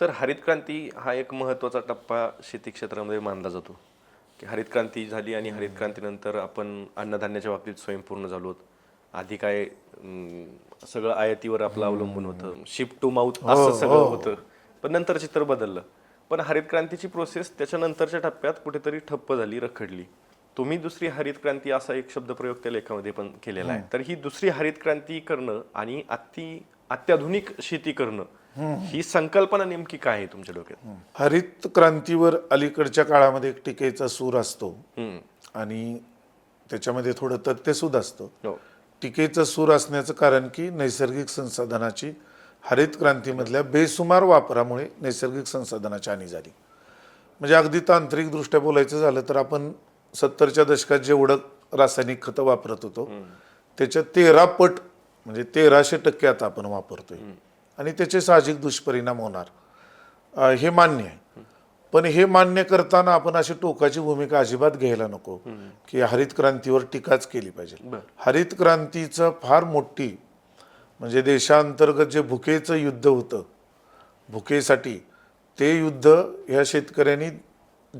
Sir हरित क्रांती हा एक महत्त्वाचा टप्पा शेती क्षेत्रामध्ये मानला जातो. की हरित क्रांती झाली आणि हरित क्रांतीनंतर आपण अन्नधान्याच्या बाबतीत स्वयंपूर्ण झालो. आधी काय सगळं आयातीवर आपलं अवलंबून होतं. शिप टू माउथ असं सगळं होतं. पण नंतर चित्र बदललं. पण हरित क्रांतीची प्रोसेस त्याच्यानंतरच्या टप्प्यात कुठेतरी ठप्प झाली रखडली. तुम्ही दुसरी हरित क्रांती असा एक शब्दप्रयोग त्या लेखामध्ये पण केलेला आहे. तर ही दुसरी हरित क्रांती करणं आणि अति अत्याधुनिक शेती करणं ही संकल्पना नेमकी काय आहे तुमच्या डोक्यात? हरित क्रांतीवर अलीकडच्या काळामध्ये एक टीकेचा सूर असतो. आणि त्याच्यामध्ये थोडं तथ्यसुद्धा असतं. हो. टीकेचा सूर असण्याचं कारण की नैसर्गिक संसाधनाची हरित क्रांतीमधल्या बेसुमार वापरामुळे नैसर्गिक संसाधनाची हानी झाली. म्हणजे अगदी तांत्रिकदृष्ट्या बोलायचं झालं तर आपण सत्तरच्या दशकात जेवढं रासायनिक खतं वापरत होतो त्याच्या तेरा पट म्हणजे तेराशे टक्के आता आपण वापरतोय. आणि त्याचे साहजिक दुष्परिणाम होणार. हे मान्य आहे. पण हे मान्य करताना आपण अशी टोकाची भूमिका अजिबात घ्यायला नको. की हरित क्रांतीवर टीकाच केली पाहिजे. हरित क्रांतीचं फार मोठी म्हणजे देशांतर्गत जे भुकेचं युद्ध होतं भुकेसाठी ते युद्ध ह्या शेतकऱ्यांनी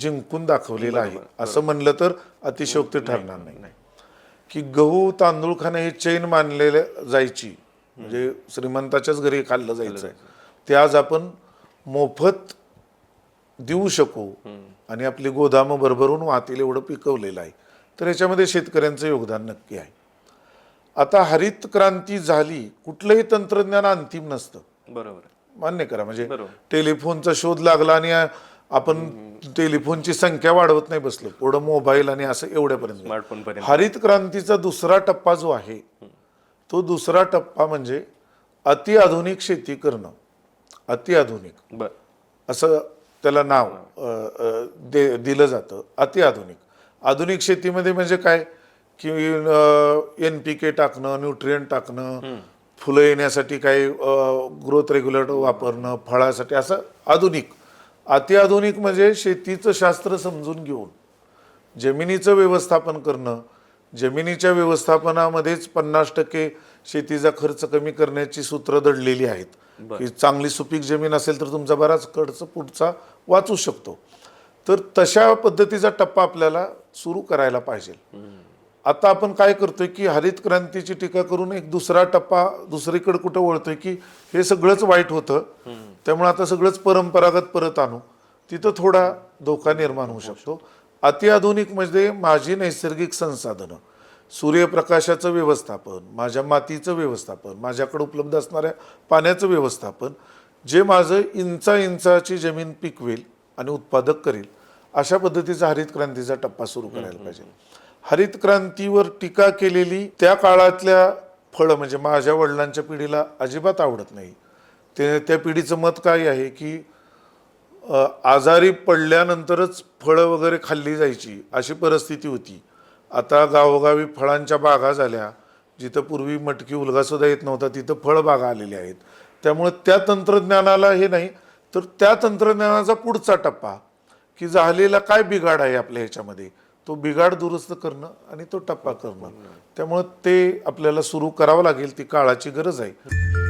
जिंकून दाखवलेलं आहे. असं म्हणलं तर अतिशयोक्ती ठरणार नाही. की गहू तांदूळ खाणं हे चैन मानलेले जायची. म्हणजे श्रीमंताच्याच घरी खाल्लं जायचं ते आज आपण मोफत देऊ शकू. आणि आपली गोदामं भरभरून वाहतील एवढं पिकवलेलं आहे. तर याच्यामध्ये शेतकऱ्यांचं योगदान नक्की आहे. आता हरित क्रांती झाली कुठलंही तंत्रज्ञान अंतिम नसतं. बरोबर. आहे. मान्य करा म्हणजे. टेलिफोनचा शोध लागला आणि आपण टेलिफोनची संख्या वाढवत नाही बसलो. पुढं मोबाईल आणि असं एवढ्यापर्यंत. हरित क्रांतीचा दुसरा टप्पा जो आहे तो दुसरा टप्पा म्हणजे अतिआधुनिक शेती करणं. अतिआधुनिक असं त्याला नाव दे दिलं जातं. अतिआधुनिक आधुनिक. शेतीमध्ये म्हणजे काय? की एन पी के टाकणं न्यूट्रियन टाकणं फुलं येण्यासाठी काही ग्रोथ रेग्युलेटर वापरणं फळासाठी असं आधुनिक. अतिआधुनिक म्हणजे शेतीचं शास्त्र समजून घेऊन जमिनीचं व्यवस्थापन करणं जमिनीच्या व्यवस्थापनामध्येच पन्नास टक्के शेतीचा खर्च कमी करण्याची सूत्र दडलेली आहेत. की चांगली सुपीक जमीन असेल तर तुमचा बराच खर्च पुढचा वाचू शकतो. तर तशा पद्धतीचा टप्पा आपल्याला सुरू करायला पाहिजे. आता आपण काय करतोय की हरित क्रांतीची टीका करून एक दुसरा टप्पा दुसरीकडे कुठं वळतोय की हे सगळंच वाईट होतं. त्यामुळे आता सगळंच परंपरागत परत आणू. तिथं थोडा धोका निर्माण होऊ शकतो. अतिआधुनिक म्हणजे माझी नैसर्गिक संसाधनं सूर्यप्रकाशाचं व्यवस्थापन माझ्या मातीचं व्यवस्थापन माझ्याकडे उपलब्ध असणाऱ्या पाण्याचं व्यवस्थापन जे माझं इंचा इंचाची जमीन पिकवेल आणि उत्पादक करेल अशा पद्धतीचा हरित क्रांतीचा टप्पा सुरू करायला पाहिजे. हरित क्रांतीवर टीका केलेली त्या काळातल्या फळं म्हणजे माझ्या वडिलांच्या पिढीला अजिबात आवडत नाही. ते त्या पिढीचं मत काय आहे की आजारी पडल्यानंतरच फळं वगैरे खाल्ली जायची अशी परिस्थिती होती. आता गावोगावी फळांच्या बागा झाल्या. जिथं पूर्वी मटकी उलगासुद्धा येत नव्हता तिथं फळबागा आलेल्या आहेत. त्यामुळे त्या तंत्रज्ञानाला हे नाही तर त्या तंत्रज्ञानाचा पुढचा टप्पा की झालेला काय बिघाड आहे आपल्या ह्याच्यामध्ये तो बिघाड दुरुस्त करणं आणि तो टप्पा करणं. त्यामुळं ते आपल्याला सुरू करावं लागेल ती काळाची गरज आहे.